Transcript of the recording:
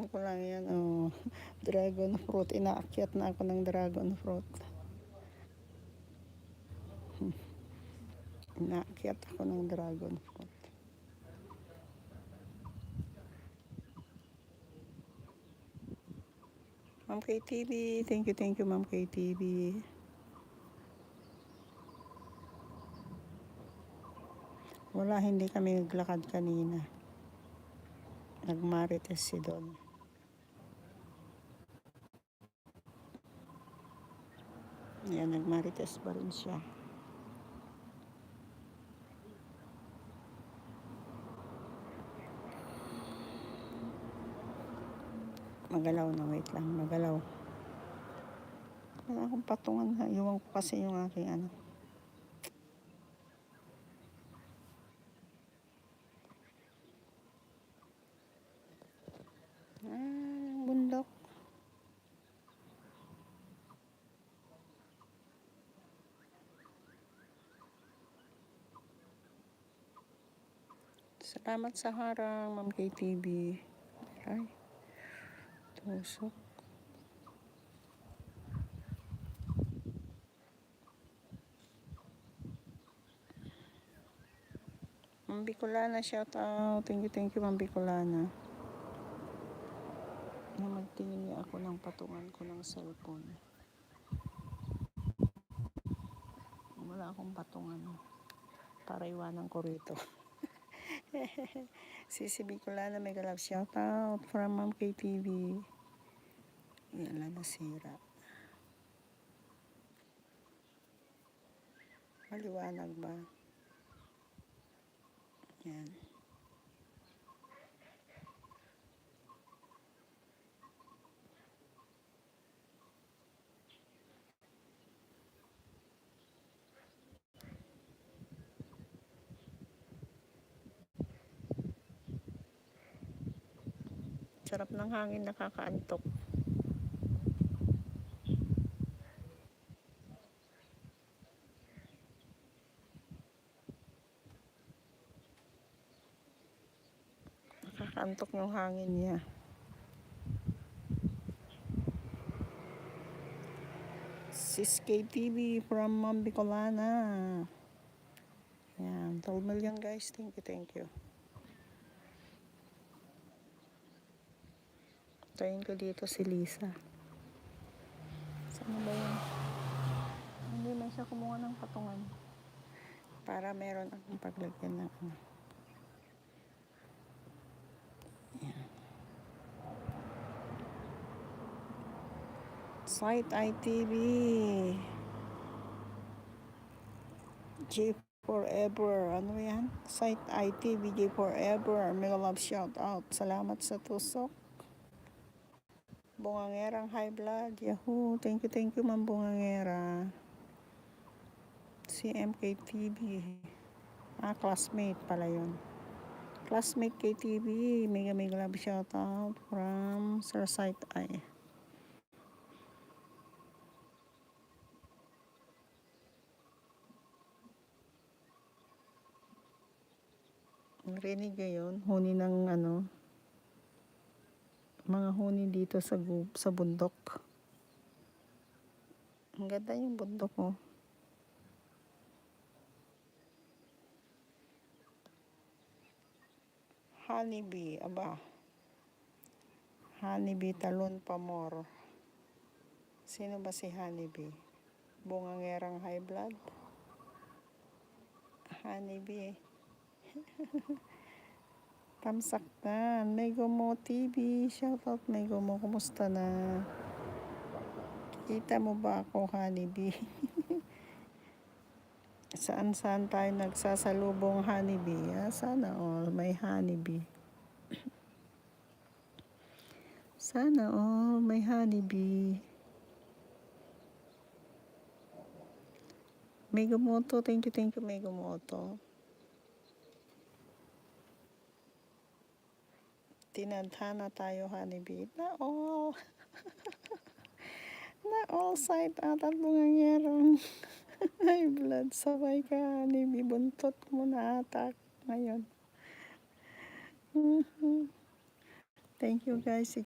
Patungan ko lang yan. Oh. Dragon fruit. Inaakyat na ako ng dragon fruit. Inaakyat ako ng dragon fruit. Ma'am KTV. Thank you, thank you, Ma'am KTV. Wala, hindi kami naglakad kanina. Nagmarites si Don. Yan, nagmarites pa rin siya. Magalaw na, wait lang, magalaw. Wala akong patungan ha. Iwan ko kasi yung aking ano. Ah, bundok. Salamat sa harang, Ma'am KTV. Ay, tusok. Ma'am Bicolana, shout out. Thank you, thank you, Ma'am Bicolana. Na magtingin niya ako ng patungan ko ng cellphone. Wala akong patungan. Para iwanan ko rito. Sisi Bicolana, mega love shout out from Ma'am KTV. Yan lang nasira. Maliwanag ba? Yan. Sarap ng hangin, nakakaantok. Nakakaantok yung hangin niya. Sis KTV from Ma'am Bicolana. Yan, 12 million guys. Thank you, thank you. Tayin ko dito si Lisa. Saan ba yun? Hindi man siya kumuha ng patungan. Para meron akong paglagyan ng ano. Yan. Site ITV. J Forever. Ano yan? Site ITV J Forever. Mega love shout out. Salamat sa tusok. Bungangerang high blood. Yahoo. Thank you, thank you, Ma'am Bungangera. Si MKTV. Ah, classmate pala yun. Classmate KTV. Mega mega love shout out from Sir I. Narinig nyo yun? Huni ng ano? Mga huni dito sa sa bundok. Ang ganda yung bundok oh. Honeybee, aba. Honeybee talon pamor. Sino ba si Honeybee? Bungangerang high blood? Honeybee. Tamsaktan. Megomo TV. Shoutout Megomo. Kumusta na? Kita mo ba ako, honeybee? saan saan tayo nagsasalubong honeybee? Ah, sana all may honeybee. Sana all may honeybee. Megomoto. Thank you, thank you, Megomoto. Tinadhana tayo honeybee na all. Na all side at at bungangyarang high blood sabay ka honeybee buntot mo na atak ngayon. Thank you guys